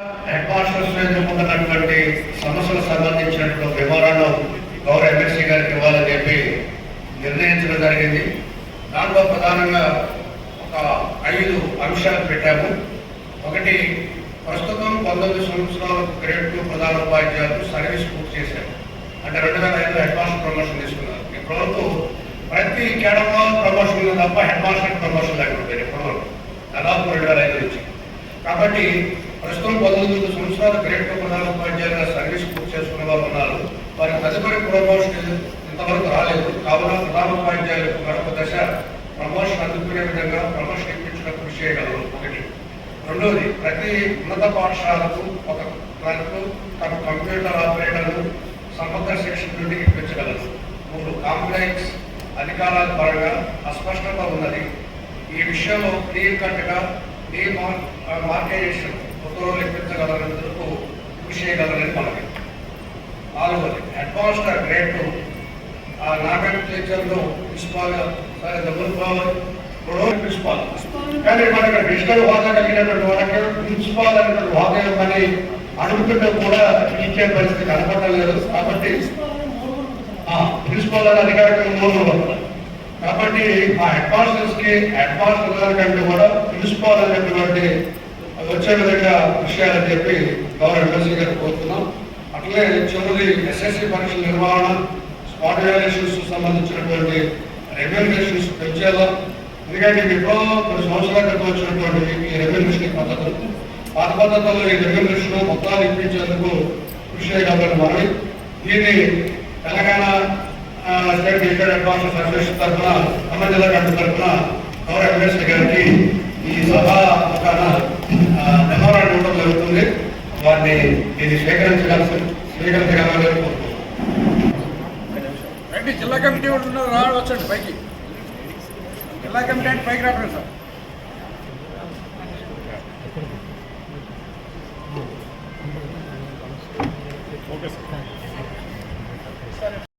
Head masters ఎదుర్కొంటున్నటువంటి సమస్యలకు సంబంధించినటువంటి వివరాలు గౌరవ ఎమ్మెల్సీ గారికి ఇవ్వాలని చెప్పి నిర్ణయించడం జరిగింది. దాంట్లో ప్రధానంగా ఒక ఐదు అంశాలు పెట్టాము. ఒకటి ప్రస్తుతం పంతొమ్మిది సంవత్సరాల గ్రేడ్ టూ ప్రధాన ఉపాధ్యాయులు సర్వీస్ పూర్తి చేశారు. అంటే రెండు వేల ఐదులో హెడ్ మాస్టర్ ప్రమోషన్ తీసుకున్నారు. ఇప్పటివరకు ప్రతి కేడలో ప్రమోషన్ ఉంది తప్ప హెడ్ మాస్టర్ ప్రమోషన్ లేకుండా ఇప్పటివరకు దాదాపు రెండు వేల ఐదు నుంచి. కాబట్టి ప్రస్తుతం పంతొమ్మిది సంవత్సరాలు గ్రేడ్ ప్రధాన ఉపాధ్యాయులుగా సర్వీస్ పూర్తి చేసుకున్న వారు ఉన్నారు. వారి తదుపరి ప్రమోషన్ ఇంతవరకు రాలేదు. కావున ప్రధాన ఉపాధ్యాయులు మరొక దశ ప్రమోషన్ అందుకునే విధంగా ప్రమోషన్ ఇప్పించిన కృషి చేయగలరు. ఒకటి. రెండోది ప్రతి ఉన్నత పాఠశాలకు ఒక క్లర్క్ తమ కంప్యూటర్ ఆపరేటర్లు సమగ్ర శిక్షణ నుండి ఇప్పించగలరు. మూడు కాంప్లెక్స్ అధికారాల పరంగా అస్పష్టత ఉన్నది. ఈ విషయంలో క్లియర్ కట్గా ఈ ఉత్తర్వులు ఇప్పించగలనందుకు కృషి చేయగలరని మనకి నాలుగోది అడ్వాన్స్డ్ గ్రేడ్ టూ ఆ నాగరికలో ప్రిన్సిపాల్ సరే డబుల్ పవర్ ప్రొడక్ట్ ప్రిన్సిపాల్. కానీ మనకి డిజిటల్ హోదా కలిగినటువంటి వాళ్ళకి ప్రిన్సిపాల్ అనేటువంటి హోదా ఇవ్వమని అడుగుతుంటే కూడా ఇచ్చే పరిస్థితి కనపడడం లేదు. కాబట్టి ప్రిన్సిపాల్ అని అధికారికంగా మూడు వస్తున్నారు కాబట్టి ఆ అడ్వాన్సెస్కి అడ్వాన్స్ కంటే కూడా ప్రిన్సిపాల్ అనేటువంటి వచ్చే విధంగా విషయాలని చెప్పి గౌరవ ఎమ్మెల్సీ గారు కోరుతున్నాం. అట్లే చివరి ఎస్ఎస్సి పరీక్షల నిర్వహణ స్పాట్ వాల్యుయేషన్స్ సంబంధించినటువంటి రెగ్యులేషన్స్ పెంచేలా ఎందుకంటే ఇది ఎప్పుడో కొన్ని సంవత్సరాల క్రితం వచ్చినటువంటి ఈ రెగ్యులేషన్ పద్ధతులు పాత పద్ధతుల్లో ఈ రెగ్యులేషన్ మొత్తాలు ఇప్పించేందుకు కృషి చేయగలని మనవి దీన్ని Telangana state digital advance association తరఫున ఖమ్మం జిల్లా కమిటీ తరఫున గౌరవ ఎమ్మెల్సీ గారికి ఈ సభా జరుగుతుంది వారిని దీన్ని స్వీకరించగలసి స్వీకరించగలని రండి జిల్లా కమిటీ వాళ్ళు ఉన్నారు రావచ్చండి పైకి. జిల్లా కమిటీ అంటే పైకి రావడం సార్.